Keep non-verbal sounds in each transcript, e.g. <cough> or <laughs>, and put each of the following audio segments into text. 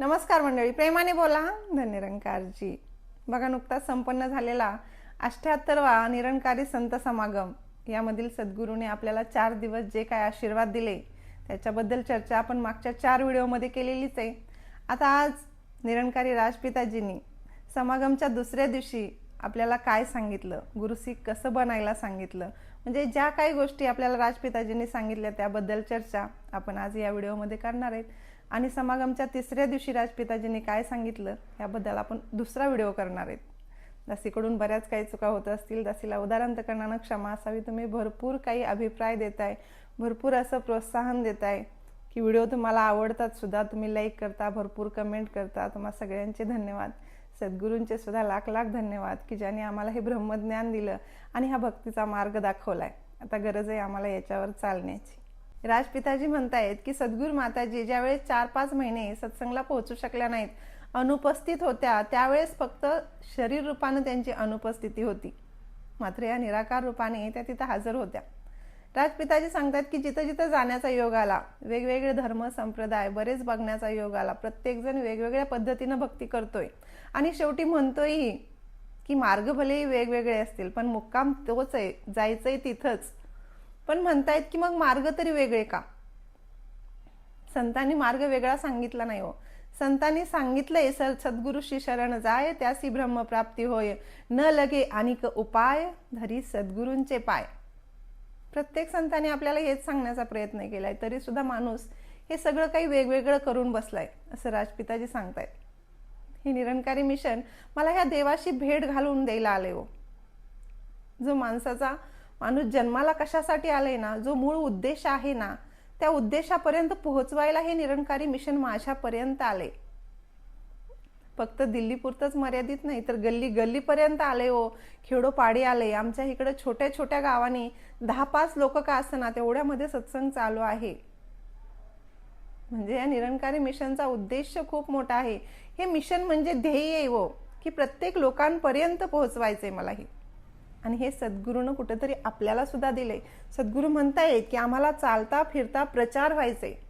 नमस्कार मंडळी प्रेमाने बोला. धन्यरंकारजी. बघा नुकताच संपन्न झालेला अठ्ठ्याहत्तरवा निरंकारी संत समागम. यामधील सद्गुरूने आपल्याला चार दिवस जे काय आशीर्वाद दिले त्याच्याबद्दल चर्चा आपण मागच्या चार व्हिडिओमध्ये केलेलीच आहे. आता आज निरंकारी राजपिताजींनी समागमच्या दुसऱ्या दिवशी आपल्याला काय सांगितलं? गुरुसिख कसं बनायला सांगितलं? म्हणजे ज्या काही गोष्टी आपल्याला राजपिताजींनी सांगितल्या त्याबद्दल चर्चा आपण आज या व्हिडिओमध्ये करणार आहेत. आणि समागमच्या तिसऱ्या दिवशी राजपिताजींनी काय सांगितलं याबद्दल आपण दुसरा व्हिडिओ करणार आहेत. दासीकडून बऱ्याच काही चुका होत असतील दासीला उदाहरण क्षमा असावी. तुम्ही भरपूर काही अभिप्राय देताय भरपूर असं प्रोत्साहन देताय की व्हिडिओ तुम्हाला आवडतात सुद्धा. तुम्ही लाईक करता भरपूर कमेंट करता. तुम्हाला सगळ्यांचे धन्यवाद. सद्गुरूंचे सुद्धा लाख लाख धन्यवाद की ज्याने आम्हाला हे ब्रह्मज्ञान दिलं आणि हा भक्तीचा मार्ग दाखवलाय. आता गरज आहे आम्हाला याच्यावर चालण्याची. राजपिताजी म्हणतायत की सद्गुरू माताजी ज्यावेळेस चार पाच महिने सत्संगला पोहोचू शकल्या नाहीत अनुपस्थित होत्या त्यावेळेस फक्त शरीर रूपानं त्यांची अनुपस्थिती होती. मात्र या निराकार रूपाने त्या तिथं हजर होत्या. राजपिताजी सांगतात की जिथं जिथं जाण्याचा योग आला वेगवेगळे धर्म संप्रदाय बरेच बघण्याचा योग आला प्रत्येकजण वेगवेगळ्या पद्धतीनं भक्ती करतोय. आणि शेवटी म्हणतोयही की मार्ग भलेही वेगवेगळे असतील पण मुक्काम तोच आहे जायचं आहे तिथंच. पण म्हणतायत की मग मार्ग तरी वेगळे का? संतांनी मार्ग वेगळा सांगितला नाही हो. संतांनी सांगितलंय सर सद्गुरुशी शरण जाय त्यासी ब्रह्मप्राप्ती होय. न लगे अनिक उपाय धरी सद्गुरूंचे पाय. प्रत्येक संतांनी आपल्याला हेच सांगण्याचा प्रयत्न केलाय तरी सुद्धा माणूस हे सगळं काही वेगवेगळं करून बसलाय असं राजपिताजी सांगतायत. हे निरंकारी मिशन मला ह्या देवाशी भेट घालून द्यायला आले हो. जो माणसाचा माणूस जन्माला कशासाठी आलाय ना जो मूळ उद्देश आहे ना त्या उद्देशापर्यंत पोहोचवायला हे निरंकारी मिशन माझ्यापर्यंत आले. फक्त दिल्लीपुरतंच मर्यादित नाही तर गल्ली गल्लीपर्यंत आले हो. खेडोपाडी आले आमच्या इकडं छोट्या छोट्या गावांनी दहा पाच लोक का असताना तेवढ्यामध्ये सत्संग चालू आहे. म्हणजे या निरंकारी मिशनचा उद्देश खूप मोठा आहे. हे मिशन म्हणजे ध्येय आहे हो, की प्रत्येक लोकांपर्यंत पोहोचवायचंय मला हे. आणि हे सद्गुरूनं कुठेतरी आपल्याला सुद्धा दिलंय. सद्गुरू म्हणतायत की आम्हाला चालता फिरता प्रचार व्हायचे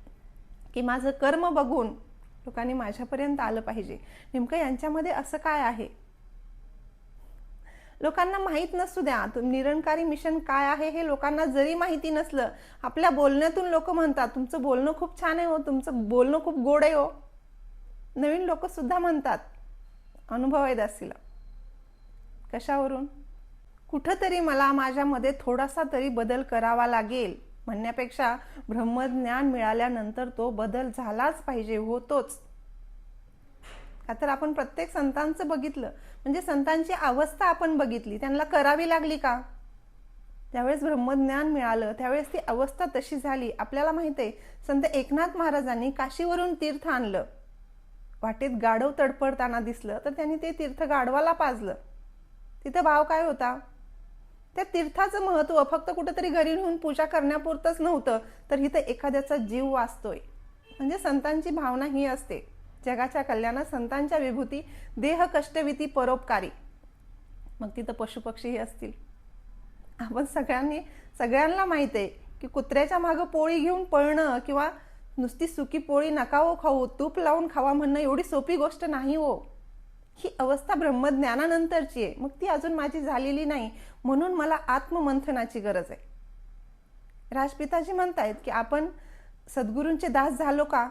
की माझं कर्म बघून लोकांनी माझ्यापर्यंत आलं पाहिजे. नेमकं यांच्यामध्ये असं काय आहे? लोकांना माहीत नसू द्या. निरंकारी मिशन काय आहे हे लोकांना जरी माहिती नसलं आपल्या बोलण्यातून लोक म्हणतात तुमचं बोलणं खूप छान आहे हो तुमचं बोलणं खूप गोड आहे हो. नवीन लोक सुद्धा म्हणतात अनुभव आहे दासीला कशावरून? कुठंतरी मला माझ्यामध्ये थोडासा तरी बदल करावा लागेल. म्हणण्यापेक्षा ब्रह्मज्ञान मिळाल्यानंतर तो बदल झालाच पाहिजे होतोच. का तर आपण प्रत्येक संतांचं बघितलं म्हणजे संतांची अवस्था आपण बघितली त्यांना करावी लागली का? त्यावेळेस ब्रह्मज्ञान मिळालं त्यावेळेस ती अवस्था तशी झाली. आपल्याला माहीत आहे संत एकनाथ महाराजांनी काशीवरून तीर्थ आणलं. वाटेत गाढव तडपडताना दिसलं तर त्यांनी ते तीर्थ गाढवाला पाजलं. तिथं भाव काय होता? त्या तीर्थाचं महत्त्व फक्त कुठेतरी घरी नेऊन पूजा करण्यापुरतंच नव्हतं तर इथं एखाद्याचा जीव वाचतोय. म्हणजे संतांची भावना ही असते. जगाच्या कल्याणात संतांच्या विभूती देह कष्टविती परोपकारी. मग तिथं पशुपक्षीही असतील. आपण सगळ्यांनी सगळ्यांना माहीत आहे की कुत्र्याच्या मागं पोळी घेऊन पळणं किंवा नुसती सुकी पोळी नकावो हो खाऊ तूप लावून खावा म्हणणं एवढी सोपी गोष्ट नाही हो. ही अवस्था ब्रह्मज्ञानानंतरची आहे. मग ती अजून माझी झालेली नाही. म्हणून मला आत्ममंथनाची गरज आहे. राजपिताजी म्हणतायत की आपण सद्गुरूंचे दास झालो का?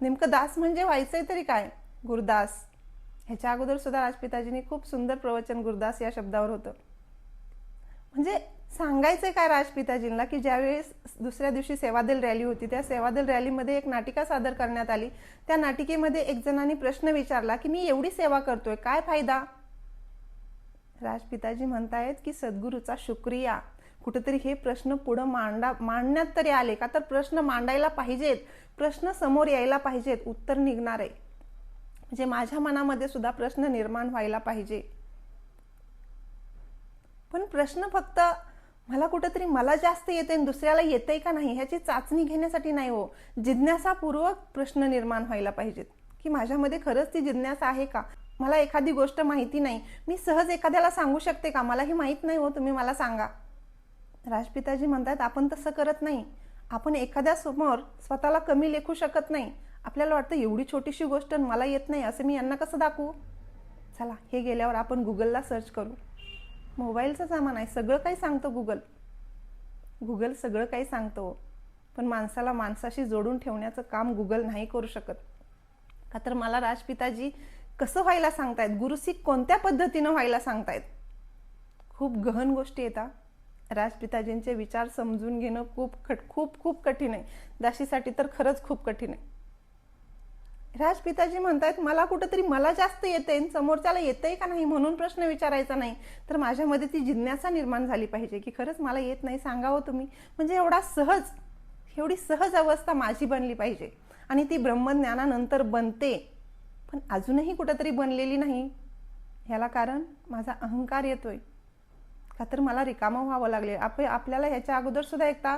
नेमकं दास म्हणजे व्हायचंय तरी काय? गुरुदास. ह्याच्या अगोदर सुद्धा राजपिताजींनी खूप सुंदर प्रवचन गुरुदास या शब्दावर होतं. म्हणजे सांगायचंय काय राजपिताजींना की ज्यावेळेस दुसऱ्या दिवशी सेवादल रॅली होती त्या सेवादल रॅलीमध्ये एक नाटिका सादर करण्यात आली. त्या नाटिकेमध्ये एक जणांनी प्रश्न विचारला की मी एवढी सेवा करतोय काय फायदा? राजपिताजी म्हणतायत की सद्गुरूचा शुक्रिया. कुठेतरी हे प्रश्न पुढं मांडा मांडण्यात तरी आले का? तर प्रश्न मांडायला पाहिजेत. प्रश्न समोर यायला पाहिजेत. उत्तर निघणार आहे. म्हणजे माझ्या मनामध्ये सुद्धा प्रश्न निर्माण व्हायला पाहिजे. पण प्रश्न फक्त मला कुठंतरी मला जास्त येते आणि दुसऱ्याला येते का नाही ह्याची चाचणी घेण्यासाठी नाही हो. जिज्ञासापूर्वक प्रश्न निर्माण व्हायला पाहिजेत. की माझ्यामध्ये खरंच ती जिज्ञासा आहे का? मला एखादी गोष्ट माहिती नाही. मी सहज एखाद्याला सांगू शकते का? मला ही माहीत नाही हो. तुम्ही मला सांगा. राजपिताजी म्हणतात आपण तसं करत नाही. आपण एखाद्या समोर स्वतःला कमी लेखू शकत नाही. आपल्याला वाटतं एवढी छोटीशी गोष्ट आणि मला येत नाही असं मी यांना कसं दाखवू? चला हे गेल्यावर आपण गुगलला सर्च करू. मोबाईलचा सामान आहे सगळं काही सांगतो गुगल. गुगल सगळं काही सांगतो पण माणसाला माणसाशी जोडून ठेवण्याचं काम गुगल नाही करू शकत. का तर मला राजपिताजी कसं व्हायला सांगतायत? गुरुसिक कोणत्या पद्धतीनं व्हायला सांगतायत? खूप गहन गोष्टी येतात राजपिताजींचे विचार समजून घेणं खूप खट खूप खूप कठीण आहे. दाशीसाठी तर खरंच खूप कठीण आहे. राजपिताजी म्हणतायत मला कुठंतरी मला जास्त येते समोरच्याला येतंय का नाही म्हणून प्रश्न विचारायचा नाही. तर माझ्यामध्ये ती जिज्ञासा निर्माण झाली पाहिजे की खरंच मला येत नाही सांगावं तुम्ही. म्हणजे एवढा सहज एवढी सहज अवस्था माझी बनली पाहिजे. आणि ती ब्रह्मज्ञानानंतर बनते. पण अजूनही कुठंतरी बनलेली नाही. ह्याला कारण माझा अहंकार येतोय. का तर मला रिकामं व्हावं लागले. आप आपल्याला ह्याच्या अगोदर सुद्धा एकदा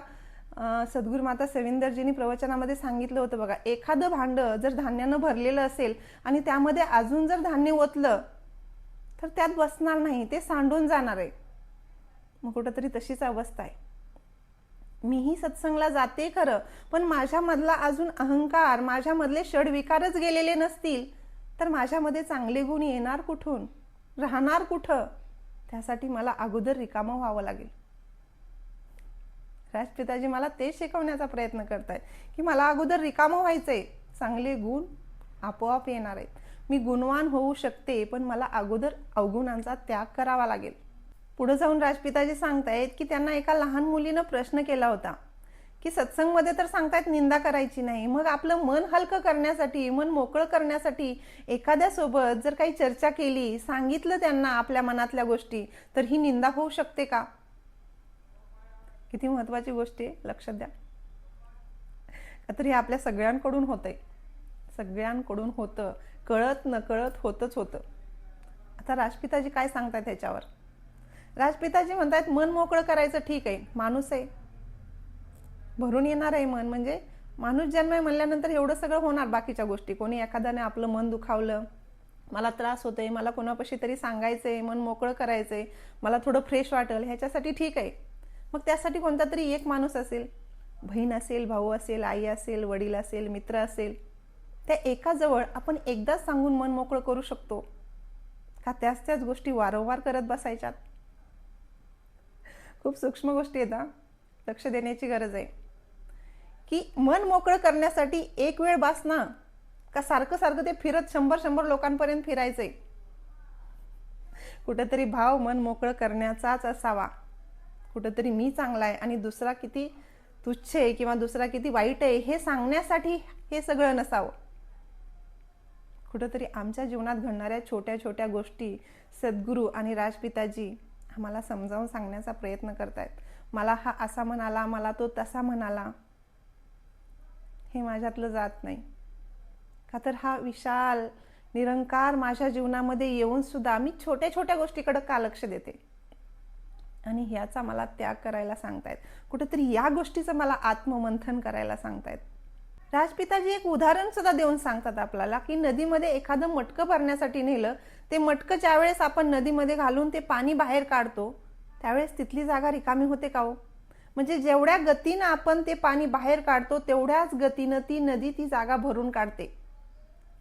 सद्गुरू माता सविंदरजींनी प्रवचनामध्ये सांगितलं होतं बघा एखादं भांडं जर धान्यानं भरलेलं असेल आणि त्यामध्ये अजून जर धान्य ओतलं तर त्यात बसणार नाही ते सांडून जाणार आहे. मग कुठंतरी तशीच अवस्था आहे. मीही सत्संगला जाते खरं पण माझ्यामधला अजून अहंकार माझ्यामधले षडविकारच गेलेले नसतील तर माझ्यामध्ये चांगले गुण येणार कुठून? राहणार कुठं? त्यासाठी मला अगोदर रिकामं व्हावं लागेल. राजपिताजी मला ते शिकवण्याचा प्रयत्न करतायत की मला अगोदर रिकामं व्हायचंय. चांगले गुण आपोआप येणार आहेत. मी गुणवान होऊ शकते पण मला अगोदर अवगुणांचा त्याग करावा लागेल. पुढे जाऊन राजपिताजी सांगतायत की त्यांना एका लहान मुलीनं प्रश्न केला होता. की सत्संगमध्ये तर सांगतायत निंदा करायची नाही. मग आपलं मन हलकं करण्यासाठी मन मोकळं करण्यासाठी एखाद्यासोबत जर काही चर्चा केली सांगितलं त्यांना आपल्या मनातल्या गोष्टी तर ही निंदा होऊ शकते का? किती महत्वाची गोष्ट आहे लक्षात द्या. तर हे आपल्या सगळ्यांकडून होतंय. सगळ्यांकडून होतं. कळत नकळत होतच होतं. आता राजपिताजी काय सांगतात ह्याच्यावर? राजपिताजी म्हणतात मन मोकळं करायचं ठीक आहे. माणूस आहे. भरून येणार आहे मन. म्हणजे माणूस जन्म आहे म्हणल्यानंतर एवढं सगळं होणार बाकीच्या गोष्टी. कोणी एखाद्याने आपलं मन दुखावलं मला त्रास होतोय मला कोणापाशी तरी सांगायचंय मन मोकळं करायचंय मला थोडं फ्रेश वाटेल ह्याच्यासाठी ठीक आहे. मग त्यासाठी कोणता तरी एक माणूस असेल बहीण असेल भाऊ असेल आई असेल वडील असेल मित्र असेल त्या एकाजवळ आपण एकदाच सांगून मन मोकळं करू शकतो. का त्याच त्याच गोष्टी वारंवार करत बसायच्यात? खूप सूक्ष्म गोष्टी आहेत लक्ष देण्याची गरज आहे. की मन मोकळं करण्यासाठी एक वेळ बास ना. का सारखं सारखं ते फिरत शंभर शंभर लोकांपर्यंत फिरायचंय. कुठंतरी भाव मन मोकळं करण्याचाच असावा. कुठंतरी मी चांगला आहे आणि दुसरा किती तुच्छ आहे किंवा दुसरा किती वाईट आहे हे सांगण्यासाठी हे सगळं नसावं. कुठंतरी आमच्या जीवनात घडणाऱ्या छोट्या छोट्या गोष्टी सद्गुरू आणि राजपिताजी आम्हाला समजावून सांगण्याचा प्रयत्न करतायत. मला हा असा म्हणाला मला तो तसा म्हणाला. हे माझ्यातलं जात नाही. का तर हा विशाल निरंकार माझ्या जीवनामध्ये येऊन सुद्धा मी छोट्या छोट्या गोष्टीकडे का लक्ष देते? आणि ह्याचा मला त्याग करायला सांगतायत. कुठेतरी या गोष्टीचं मला आत्ममंथन करायला सांगतायत. राजपिताजी एक उदाहरण सुद्धा देऊन सांगतात आपल्याला की नदीमध्ये एखादं मटकं भरण्यासाठी नेलं ते मटकं ज्यावेळेस आपण नदीमध्ये घालून ते पाणी बाहेर काढतो त्यावेळेस तिथली जागा रिकामी होते का हो? म्हणजे जेवढ्या गतीनं आपण ते पाणी बाहेर काढतो तेवढ्याच गतीनं ती नदी ती जागा भरून काढते.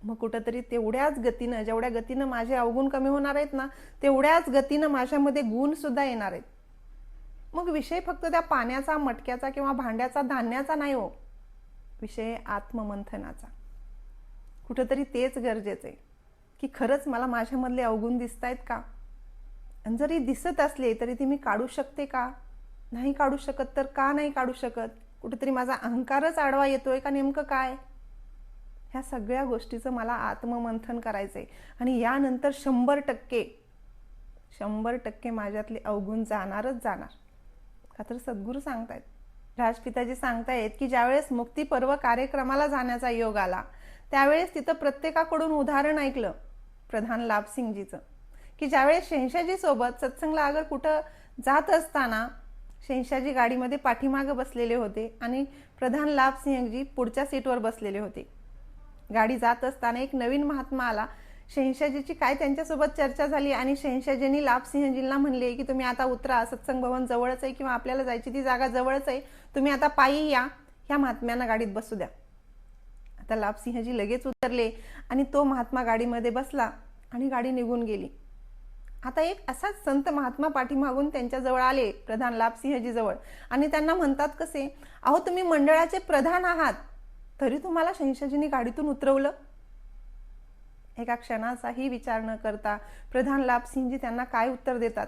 मग कुठंतरी तेवढ्याच गतीनं जेवढ्या गतीनं माझे अवगुण कमी होणार आहेत ना तेवढ्याच गतीनं माझ्यामध्ये गुण सुद्धा येणार आहेत. मग विषय फक्त त्या पाण्याचा मटक्याचा किंवा भांड्याचा धान्याचा नाही हो. विषय आत्ममंथनाचा. कुठंतरी तेच गरजेचं आहे. की खरंच मला माझ्यामधले अवगुण दिसत आहेत का? आणि जरी दिसत असले तरी ती मी काढू शकते का? नाही काढू शकत तर का नाही काढू शकत? कुठेतरी माझा अहंकारच आडवा येतोय का नेमकं काय? ह्या सगळ्या गोष्टीचं मला आत्ममंथन करायचंय. आणि यानंतर शंभर टक्के शंभर टक्के माझ्यातले अवगुण जाणारच जाणार. का तर सद्गुरू सांगतायत. राजपिताजी सांगतायत की ज्यावेळेस मुक्ती पर्व कार्यक्रमाला जाण्याचा योग आला त्यावेळेस तिथं प्रत्येकाकडून उदाहरण ऐकलं प्रधान लाभसिंगजीचं. की ज्यावेळेस शेंशाजी सोबत सत्संगला अगर कुठं जात असताना शेनशाजी गाडीमध्ये पाठीमागं बसलेले होते आणि प्रधान लाभसिंहजी पुढच्या सीटवर बसलेले होते. गाडी जात असताना एक नवीन महात्मा आला. शहनशाजीची काय त्यांच्यासोबत चर्चा झाली आणि शहनशाजींनी लाभसिंहजींना म्हणले की तुम्ही आता उतरा सत्संग भवन जवळच आहे किंवा आपल्याला जायची ती जागा जवळच आहे. तुम्ही आता पायी या. ह्या महात्म्यांना गाडीत बसू द्या. आता लाभसिंहजी लगेच उतरले आणि तो महात्मा गाडीमध्ये बसला आणि गाडी निघून गेली. आता एक असाच संत महात्मा पाठीमागून त्यांच्याजवळ आले प्रधान लाभसिंहजी जवळ आणि त्यांना म्हणतात कसे अहो तुम्ही मंडळाचे प्रधान आहात. तरी तुम्हाला शंशाजींनी गाडीतून उतरवलं. एका क्षणाचाही विचार न करता प्रधान लाभसिंहजी त्यांना काय उत्तर देतात?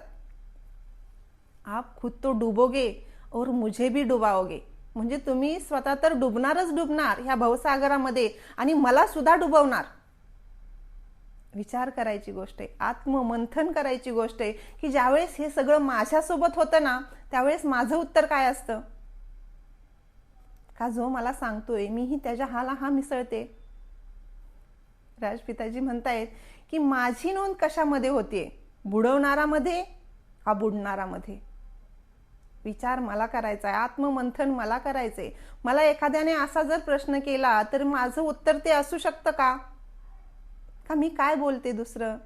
आप खुद तो डुबोगे और मुझे भी डुबाओगे. म्हणजे तुम्ही स्वतः तर डुबणारच डुबणार ह्या भवसागरामध्ये आणि मला सुद्धा डुबवणार. विचार करायची गोष्ट आहे आत्ममंथन करायची गोष्ट आहे की ज्यावेळेस हे सगळं माझ्यासोबत होतं ना त्यावेळेस माझं उत्तर काय असतं? का जो मला सांगतोय मीही त्याच्या हाला हा मिसळते? राजपिताजी म्हणतायत की माझी नोंद कशामध्ये होते बुडवणारामध्ये का बुडणारामध्ये? विचार मला करायचा आहे आत्ममंथन मला करायचंय. मला एखाद्याने असा जर प्रश्न केला तर माझं उत्तर ते असू शकतं का? का मी काय बोलते दुसरं?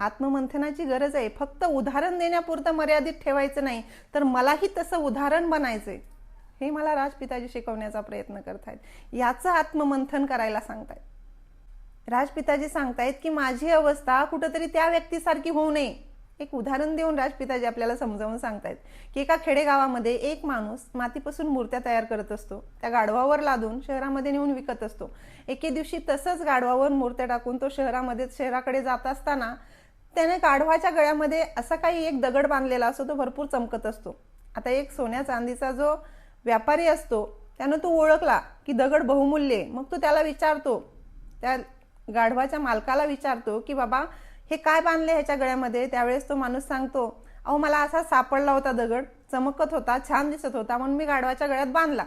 आत्ममंथनाची गरज आहे. फक्त उदाहरण देण्यापुरतं मर्यादित ठेवायचं नाही तर मलाही तसं उदाहरण बनायचंय. हे मला राजपिताजी शिकवण्याचा प्रयत्न करतायत. याचं आत्ममंथन करायला सांगतायत. राजपिताजी सांगतायत की माझी अवस्था कुठंतरी त्या व्यक्तीसारखी होऊ नये. एक उदाहरण देऊन राजपिताजी आपल्याला समजावून सांगतायत की एका खेडेगावामध्ये एक माणूस मातीपासून मूर्त्या तयार करत असतो. त्या गाढवावर लादून शहरामध्ये नेऊन विकत असतो. एके दिवशी तसंच गाढवावर मूर्त्या टाकून तो शहरामध्ये शहराकडे जात असताना त्याने गाढवाच्या गळ्यामध्ये असा काही एक दगड बांधलेला असतो तो भरपूर चमकत असतो. आता एक सोन्या चांदीचा जो व्यापारी असतो त्यानं तो ओळखला की दगड बहुमूल्य मग तो त्याला विचारतो त्या गाढवाच्या मालकाला विचारतो की बाबा हे काय बांधले ह्याच्या गळ्यामध्ये? त्यावेळेस तो माणूस सांगतो अहो मला असा सापडला होता दगड चमकत होता छान दिसत होता म्हणून मी गाढवाच्या गळ्यात बांधला.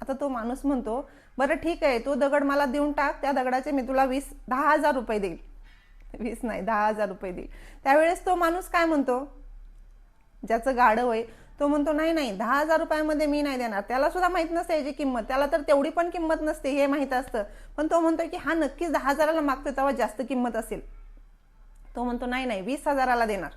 आता तो माणूस म्हणतो बरं ठीक आहे तो दगड मला देऊन टाक त्या दगडाचे मी तुला वीस दहा हजार रुपये देईल. <laughs> वीस नाही दहा हजार रुपये देईल. त्यावेळेस तो माणूस काय म्हणतो? ज्याचं गाढव आहे तो म्हणतो नाही नाही दहा हजार रुपयामध्ये मी नाही देणार त्याला सुद्धा माहीत नसते याची किंमत त्याला तर तेवढी पण किंमत नसते हे माहीत असतं. पण तो म्हणतो की हा नक्कीच दहा हजाराला मागतो तेव्हा जास्त किंमत असेल. तो म्हणतो नाही नाही वीस हजाराला देणार.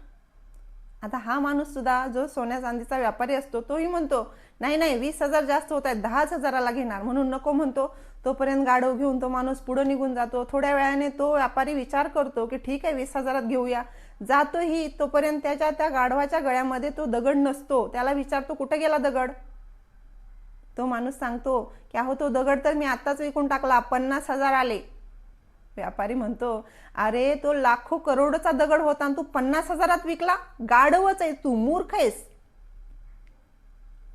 आता हा माणूस सुद्धा जो सोन्या चांदीचा व्यापारी असतो तोही म्हणतो नाही नाही वीस हजार जास्त होत आहेत दहाच हजाराला घेणार. म्हणून नको म्हणतो. तोपर्यंत गाडव घेऊन तो माणूस पुढे निघून जातो. थोड्या वेळाने तो व्यापारी विचार करतो की ठीक आहे वीस हजारात घेऊया. जातोही तोपर्यंत त्याच्या त्या गाढवाच्या गळ्यामध्ये तो दगड नसतो. त्याला विचारतो कुठे गेला दगड? तो माणूस सांगतो की अहो तो दगड तर मी आत्ताच विकून टाकला पन्नास हजार आले. व्यापारी म्हणतो अरे तो लाखो करोडचा दगड होता आणि तू पन्नास हजारात विकला? गाढवच आहे तू मूर्ख आहेस.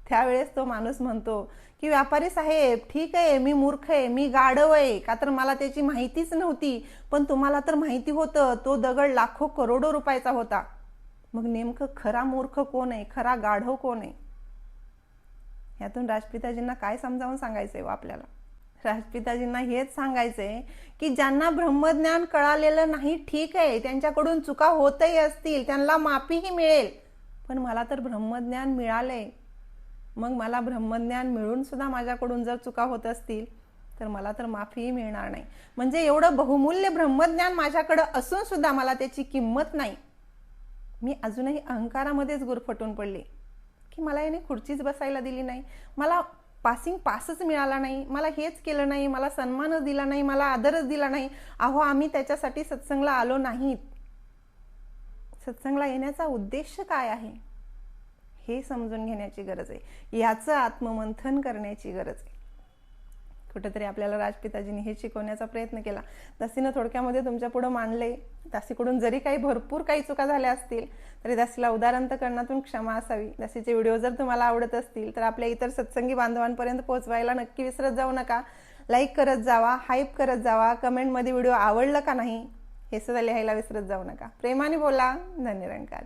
त्यावेळेस तो माणूस म्हणतो की व्यापारी साहेब ठीक आहे मी मूर्ख आहे मी गाढव आहे का तर मला त्याची माहितीच नव्हती पण तुम्हाला तर माहिती होतं तो दगड लाखो करोडो रुपयाचा होता. मग नेमकं खरा मूर्ख कोण आहे? खरा गाढव कोण आहे? यातून राजपिताजींना काय समजावून सांगायचंय हो आपल्याला? राजपिताजींना हेच सांगायचंय की ज्यांना ब्रह्मज्ञान कळालेलं नाही ठीक आहे त्यांच्याकडून चुका होतही असतील त्यांना माफीही मिळेल. पण मला तर ब्रह्मज्ञान मिळालंय मग मला ब्रह्मज्ञान मिळून सुद्धा माझ्याकडून जर चुका होत असतील तर मला तर माफीही मिळणार नाही. म्हणजे एवढं बहुमूल्य ब्रह्मज्ञान माझ्याकडं असून सुद्धा मला त्याची किंमत नाही. मी अजूनही अहंकारामध्येच गुरफटून पडले. की मला याने खुर्चीच बसायला दिली नाही. मला पासिंग पासच मिळाला नाही मला हेच केलं नाही मला सन्मानच दिला नाही मला आदरच दिला नाही. अहो आम्ही त्याच्यासाठी सत्संगला आलो नाहीत. सत्संगला येण्याचा उद्देश काय आहे? हे समजून घेण्याची गरज आहे. याचं आत्ममंथन करण्याची गरज आहे. कुठेतरी आपल्याला राजपिताजींनी हे शिकवण्याचा प्रयत्न केला. दासीनं थोडक्यामध्ये तुमच्या पुढं मांडले. दासीकडून जरी काही भरपूर काही चुका झाल्या असतील तरी दासीला उदाहरणकरणातून क्षमा असावी. दासीचे व्हिडिओ जर तुम्हाला आवडत असतील तर आपल्या इतर सत्संगी बांधवांपर्यंत पोहोचवायला नक्की विसरत जाऊ नका. लाईक करत जावा हाईप करत जावा कमेंटमध्ये व्हिडिओ आवडलं का नाही हे सुद्धा लिहायला विसरत जाऊ नका. प्रेमाने बोला धन्यरंकार